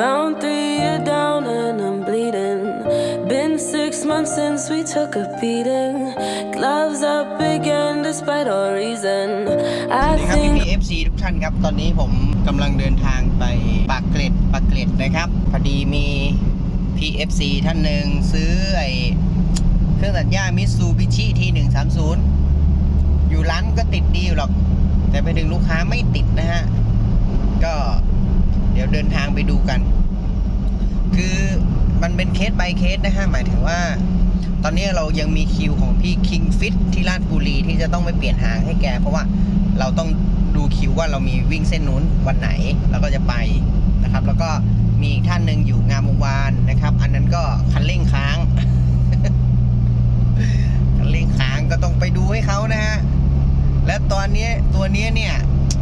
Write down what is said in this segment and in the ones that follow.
Round three, you're down and I'm bleeding. Been six months since we took a beating. Gloves up again despite all reason. สวั I สดีครับพี่ think พีเอฟซีทุกท่านครับ ตอนนี้ผมกำลังเดินทางไปปากเกร็ดปากเกร็ดนะครับ พอดีมี PFC ท่านหนึ่งซื้อไอเครื่องตัดหญ้ามิซูบิชิทีหนึ่งสามศูนย์อยู่ร้านก็ติดดีอยู่หรอก แต่ไปถึงลูกค้าไม่ติดนะฮะ ก็ เดี๋ยวเดินทางไปดูกัน คือมันเป็นเคส by เคสนะฮะหมายถึงว่า ตอนนี้เรายังมีคิวของพี่คิงฟิตที่ราชบุรีที่จะต้องไปเปลี่ยนหางให้แก เพราะว่าเราต้องดูคิวว่าเรามีวิ่งเส้นนู้นวันไหนเราก็จะไปนะครับ แล้วก็มีอีกท่านหนึ่งอยู่งามวงวานนะครับ อันนั้นก็คันเร่งค้างคันเร่งค้างก็ต้องไปดูให้เขานะฮะและตอนนี้ตัวนี้เนี่ย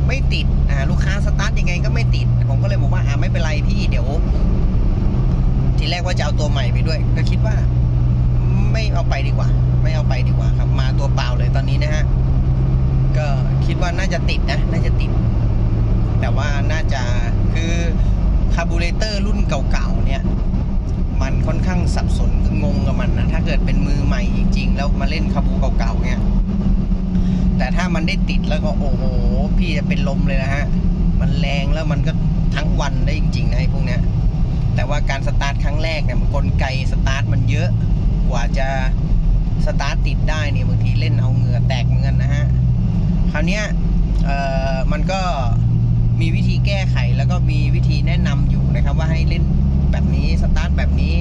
ไม่ติดอ่าลูกค้าสตาร์ทยังไงก็ไม่ติด ผมก็เลยบอกว่าอ่าไม่เป็นไรพี่เดี๋ยว ทีแรกว่าจะเอาตัวใหม่ไปด้วย ก็คิดว่า ไม่เอาไปดีกว่า ไม่เอาไปดีกว่าครับ มาตัวเปล่าเลยตอนนี้นะฮะก็คิดว่าน่าจะติดนะ น่าจะติด แต่ว่าน่าจะคือคาร์บูเรเตอร์รุ่นเก่าๆเนี่ยมันค่อนข้างสับสนงงกับมันนะถ้าเกิดเป็นมือใหม่จริงๆ แล้วมาเล่นคาบูเก่าๆเนี่ย แต่ถ้ามันได้ติดแล้วก็โอ้โห พี่จะเป็นลมเลยนะฮะ มันแรงแล้วมันก็ทั้งวันได้จริงๆนะไอ้พวกเนี้ย แต่ว่าการสตาร์ทครั้งแรกเนี่ยมันกลไกสตาร์ทมันเยอะ กว่าจะสตาร์ทติดได้เนี่ยบางทีเล่นเอาเหงื่อแตกเหมือนกันนะฮะ คราวเนี้ยเอ่อมันก็มีวิธีแก้ไขแล้วก็มีวิธีแนะนำอยู่นะครับ ว่าให้เล่นแบบนี้สตาร์ทแบบนี้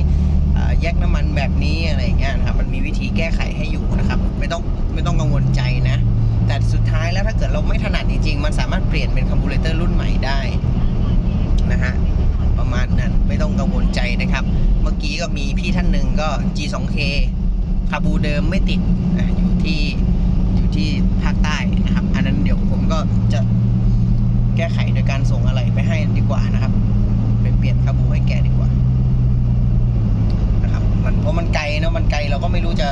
แยกน้ำมันแบบนี้อะไรอย่างเงี้ยนะครับมันมีวิธีแก้ไขให้อยู่นะครับ ไม่ต้อง ไม่ต้องกังวลใจนะ แต่สุดท้ายแล้วถ้าเกิดเราไม่ถนัดจริงๆ มันสามารถเปลี่ยนเป็นคอมบูเรเตอร์รุ่นใหม่ได้นะฮะประมาณนั้นไม่ต้องกังวลใจนะครับ เมื่อกี้ก็มีพี่ท่านหนึ่งก็ G2K คาบูเดิมไม่ติดนะอยู่ที่อยู่ที่ภาคใต้นะครับ อันนั้นเดี๋ยวผมก็จะแก้ไขโดยการส่งอะไรไปให้ดีกว่านะครับไปเปลี่ยนคาบูให้แกดีกว่านะครับมันเพราะมันไกลเนอะมันไกลเราก็ไม่รู้จะ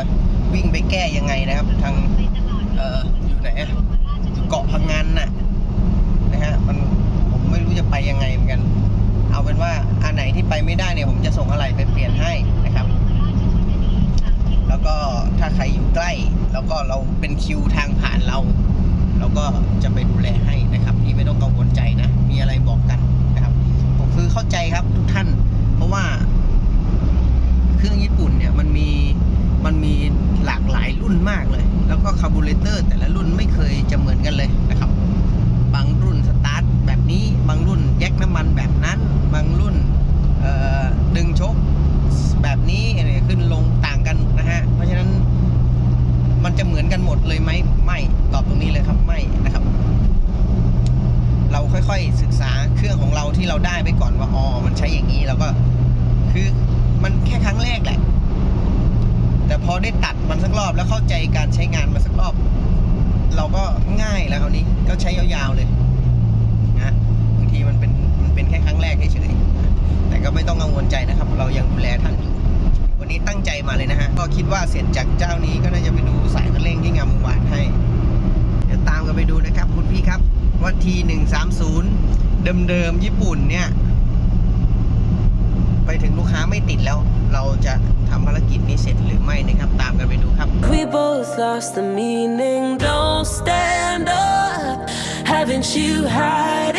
วิ่งไปแก้ยังไงนะครับทางเอออยู่ไหนอยู่เกาะพังงานน่ะนะฮะมันผมไม่รู้จะไปยังไงเหมือนกัน เอาเป็นว่าอันไหนที่ไปไม่ได้เนี่ยผมจะส่งอะไรไปเปลี่ยนให้นะครับ แล้วก็ถ้าใครอยู่ใกล้ แล้วก็เราเป็นคิวทางผ่านเราเราก็จะไปดูแลให้นะครับพี่ไม่ต้องกังวลใจนะ มีอะไรบอกกันนะครับ ผมคือเข้าใจครับทุกท่าน เพราะว่าเครื่องญี่ปุ่นเนี่ยมันมี มันมีหลากหลายรุ่นมากเลย แล้วก็คาร์บูเรเตอร์แต่ละรุ่นไม่เคยจะเหมือนกันเลยนะครับ บางรุ่นสตาร์ทแบบนี้ บางรุ่นแยกน้ำมันแบบนั้น บางรุ่นดึงชกแบบนี้อะไรขึ้นลงต่างกันนะฮะ เพราะฉะนั้นมันจะเหมือนกันหมดเลยไหมไม่ตอบตรงนี้เลยครับไม่นะครับ เราค่อยๆศึกษาเครื่องของเราที่เราได้ไปก่อนว่าอ๋อมันใช้อย่างนี้แล้วก็คือมันแค่ครั้งแรกแหละ แต่พอได้ตัดมันสักรอบแล้วเข้าใจการใช้งานมาสักรอบ เราก็ง่ายแล้วคราวนี้ก็ใช้ยาวๆเลยนะบางทีมันเป็นมันเป็นแค่ครั้งแรกเฉยๆแต่ก็ไม่ต้องกังวลใจนะครับ เรายังดูแลท่านอยู่วันนี้ตั้งใจมาเลยนะฮะก็คิดว่าเสร็จจากเจ้านี้ก็น่าจะไปดูสายคันเร่งที่งามวงวานให้เดี๋ยวตามกันไปดูนะครับคุณพี่ครับว่าทีหนึ่งสามศูนย์เดิมๆญี่ปุ่นเนี่ย ไปถึงลูกค้าไม่ติดแล้ว เราจะทำภารกิจนี้เสร็จหรือไม่นะครับ ตามกันไปดูครับ we both lost the meaning. Don't stand up. Haven't you had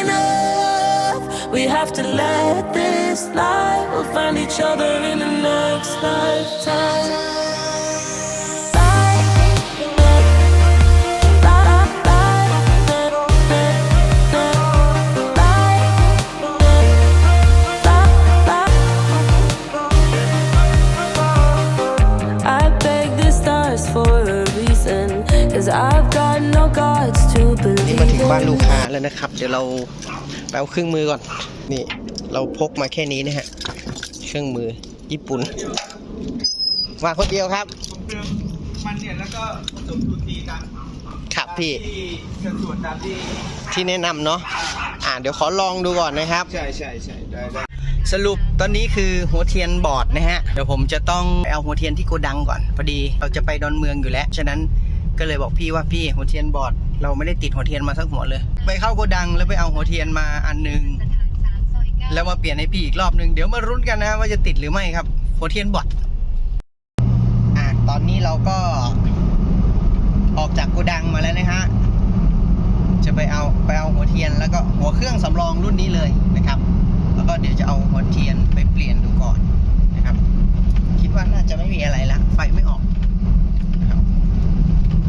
enough? We have to let this lie. We'll find each other in the next lifetime. For a reason. Cause I've got no gods to นี่มา believe ถึงบ้านลูก in. ค้าแล้วนะครับ เดี๋ยวเราไปเอาเครื่องมือก่อน นี่ เราพกมาแค่นี้นะฮะ เครื่องมือญี่ปุ่น มาคนเดียวครับ ผมเติมมันเนี่ยแล้วก็ผสมทูทีกันครับพี่ ที่เครื่องส่วนตามที่ที่แนะนำเนาะ อ่า เดี๋ยวขอลองดูก่อนนะครับ ใช่ใช่ใช่ได้ได้ สรุปตอนนี้คือหัวเทียนบอดนะฮะ เดี๋ยวผมจะต้องเอาหัวเทียนที่โกดังก่อน พอดีเราจะไปดอนเมืองอยู่แล้ว ฉะนั้นก็เลยบอกพี่ว่าพี่หัวเทียนบอด เราไม่ได้ติดหัวเทียนมาสักหัวเลย ไปเข้าโกดังแล้วไปเอาหัวเทียนมาอันหนึง แล้วมาเปลี่ยนให้พี่อีกรอบนึง เดี๋ยวมารุ้นกันนะว่าจะติดหรือไม่ครับโคเทียนบอทอะตอนนี้เราก็ออกจากโกดังมาแล้วนะฮะจะไปเอาไปเอาหัวเทียนแล้วก็หัวเครื่องสำรองรุ่นนี้เลยนะครับ ก็เดี๋ยวจะเอาหัวเทียนไปเปลี่ยนดูก่อนนะครับ คิดว่าน่าจะไม่มีอะไรละไฟไม่ออกนะครับ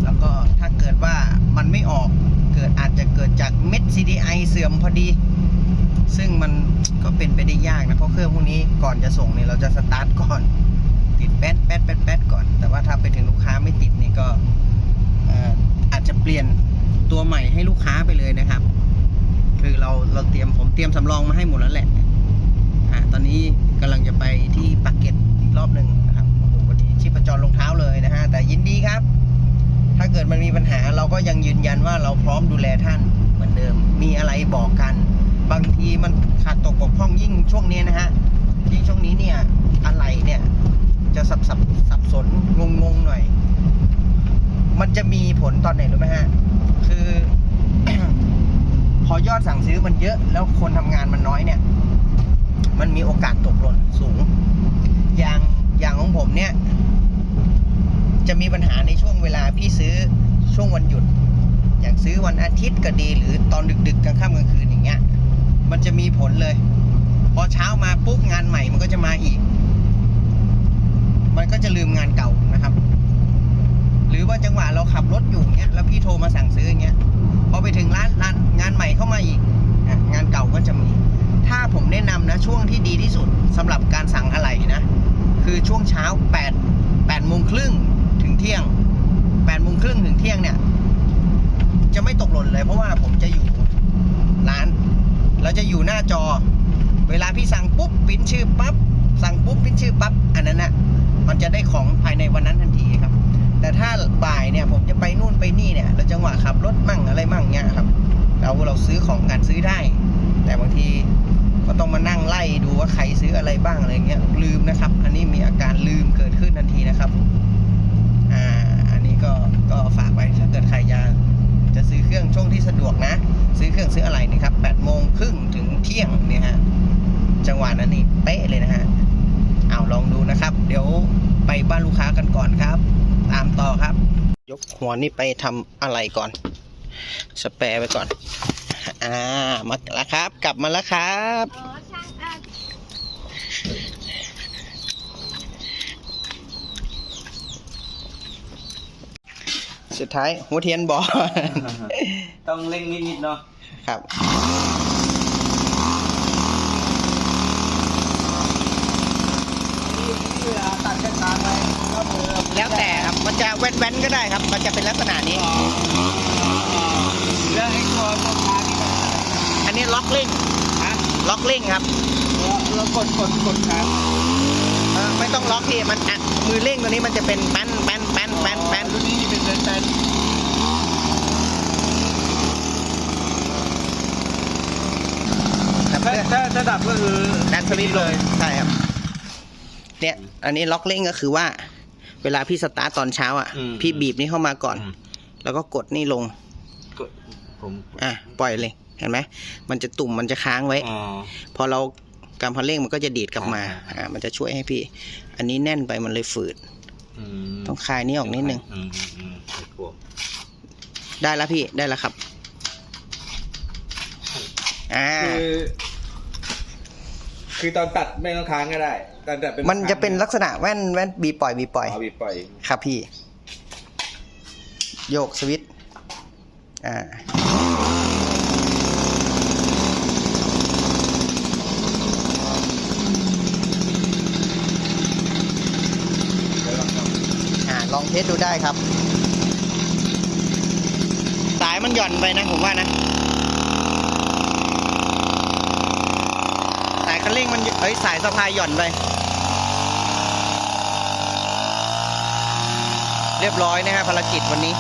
แล้วก็ถ้าเกิดว่ามันไม่ออกเกิดอาจจะเกิดจากเม็ด CDI เสื่อมพอดี ซึ่งมันก็เป็นไปได้ยากนะ เพราะเครื่องพวกนี้ก่อนจะส่งเนี่ยเราจะสตาร์ทก่อน ติดแป๊ดแป๊ดแป๊ดแป๊ดก่อน แต่ว่าถ้าไปถึงลูกค้าไม่ติดนี่ก็อาจจะเปลี่ยนตัวใหม่ให้ลูกค้าไปเลยนะครับ คือเราเราเตรียมผมเตรียมสำรองมาให้หมดแล้วแหละ ตอนนี้กำลังจะไปที่ปักเก็ตอีกรอบหนึ่งนะครับโอ้โหวันนี้ชีพจรลงเท้าเลยนะฮะแต่ยินดีครับ ถ้าเกิดมันมีปัญหาเราก็ยังยืนยันว่าเราพร้อมดูแลท่านเหมือนเดิม มีอะไรบอกกัน บางทีมันขาดตกบกพร่องยิ่งช่วงนี้นะฮะยิ่งช่วงนี้เนี่ยอะไรเนี่ยจะสับสับสับสนงงงหน่อย มันจะมีผลตอนไหนรู้ไหมฮะ คือ พอยอดสั่งซื้อมันเยอะแล้วคนทำงานมันน้อยเนี่ย มันมีโอกาสตกหล่นสูง อย่างอย่างของผมเนี่ย จะมีปัญหาในช่วงเวลาพี่ซื้อช่วงวันหยุด อย่างซื้อวันอาทิตย์ก็ดี หรือตอนดึกๆกลางค่ำกลางคืนอย่างเงี้ย มันจะมีผลเลย พอเช้ามาปุ๊บงานใหม่มันก็จะมาอีก มันก็จะลืมงานเก่านะครับ หรือว่าจังหวะเราขับรถอยู่เงี้ยแล้วพี่โทรมาสั่งซื้ออย่างเงี้ยพอไปถึงร้านร้าน แนะนำนะช่วงที่ดีที่สุดสำหรับการสั่งอะไหล่นะ คือช่วงเช้า 8 8โมงครึ่งถึงเที่ยง8โมงครึ่งถึงเที่ยงเนี่ย จะไม่ตกหล่นเลย เพราะว่าผมจะอยู่ร้าน เราจะอยู่หน้าจอ เวลาพี่สั่งปุ๊บปิ้นชื่อปั๊บสั่งปุ๊บปิ้นชื่อปั๊บอันนั้นน่ะมันจะได้ของภายในวันนั้นทันทีครับ แต่ถ้าบ่ายเนี่ยผมจะไปนู่นไปนี่เนี่ยเราจังหวะขับรถมั่งอะไรมั่งเงี้ยครับ เราเราซื้อของกันซื้อได้ แต่บางที ก็ต้องมานั่งไล่ดูว่าใครซื้ออะไรบ้างอะไรเงี้ยลืมนะครับ อันนี้มีอาการลืมเกิดขึ้นทันทีนะครับอ่าอันนี้ก็ก็ฝากไว้ถ้าเกิดใครจะจะซื้อเครื่องช่วงที่สะดวกนะ ซื้อเครื่องซื้ออะไรนี่ครับ8โมงครึ่งถึงเที่ยงเนี่ยฮะจังหวะนั้นนี่เป๊ะเลยนะฮะเอาลองดูนะครับ เดี๋ยวไปบ้านลูกค้ากันก่อนครับ ตามต่อครับ ยกหัวนี่ไปทำอะไรก่อน สแปรไว้ก่อน อ่า มาแล้วครับ กลับมาแล้วครับอ๋อช่างอะสุดท้ายหัวเทียนบอลต้องเร่งนิดๆเนาะ ครับเวลาตัดเส้นทางไปก็มือแล้วแต่ครับ มันจะแว้นๆก็ได้ครับ มันจะเป็นลักษณะนี้ แล้วไอ้ตัวตัวพาที่มัน อั นนี้ล็อกลิงฮะล็อกลิงครับเรากดกดกดครับเออไม่ต้องล็อกพี่มันอะมือเร่งตัวนี้มันจะเป็นแป้นแป้นแป้นแป้นแป้นรุ่นนี้เป็นเป็นเป็นครับถ้าเพื่อถ้าถ้าดับก็คือดันสวิตช์เลยใช่ครับเนี่ยอันนี้ล็อกเร่งก็คือว่า เวลาพี่สตาร์ทตอนเช้าอะ พี่บีบนี่เข้ามาก่อน แล้วก็กดนี่ลง กดผมอะปล่อยเลย เห็นไหมมันจะตุ่มมันจะค้างไว้อ๋อพอเรากำพันเร่งมันก็จะดีดกลับมาอ่าอ่ามันจะช่วยให้พี่ อันนี้แน่นไปมันเลยฝืดอืมต้องคลายนี่ออกนิดนึงอืมอืมอืมไอ้พวกได้แล้วพี่ได้แล้วครับอ่าคือคือตอนตัดไม่ต้องค้างก็ได้ตอนตัดเป็นมันจะเป็นลักษณะแว่นแว่นบีปล่อยบีปล่อยอ๋อบีบปล่อย ครับพี่ โยกสวิตช์อ่า อ่า ลอง เทสดูได้ครับ สายมันหย่อนไปนะผมว่านะ สายคันเร่งมันเอ้ยสายสะพายหย่อนไป เรียบร้อยนะครับภารกิจวันนี้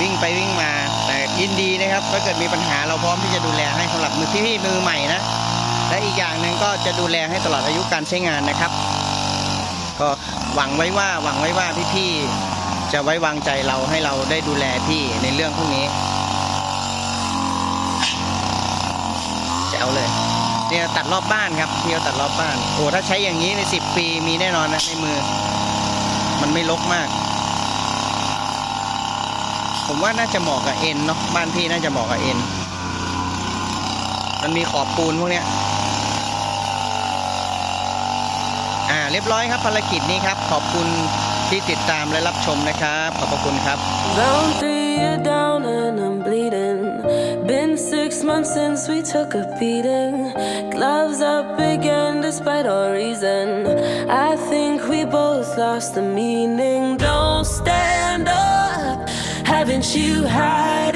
วิ่งไปวิ่งมา แต่ยินดีนะครับถ้าเกิดมีปัญหาเราพร้อมที่จะดูแลให้สำหรับมือพี่ๆมือใหม่นะและอีกอย่างหนึ่งก็จะดูแลให้ตลอดอายุการใช้งานนะครับ ก็หวังไว้ว่าหวังไว้ว่าพี่ๆ จะไว้วางใจเราให้เราได้ดูแลพี่ในเรื่องพวกนี้จะเอาเลยเนี่ยตัดรอบบ้านครับเที่ยวตัดรอบบ้านโอ้ถ้าใช้อย่างนี้ในสิบปีมีแน่นอนนะในมือ มันไม่ลกมาก ผมว่าน่าจะเหมาะกับเอ็นเนาะบ้านพี่น่าจะเหมาะกับเอ็นมันมีขอบปูนพวกเนี้ยอ่าเรียบร้อยครับภารกิจนี้ครับ ขอบคุณ ที่ติดตามและรับชมนะครับ ขอบพระคุณครับ Zone 3 you're down and I'm bleeding. Been six months since we took a beating. Gloves up again despite all reason. I think we both lost the meaning. Don't stand up. Haven't you had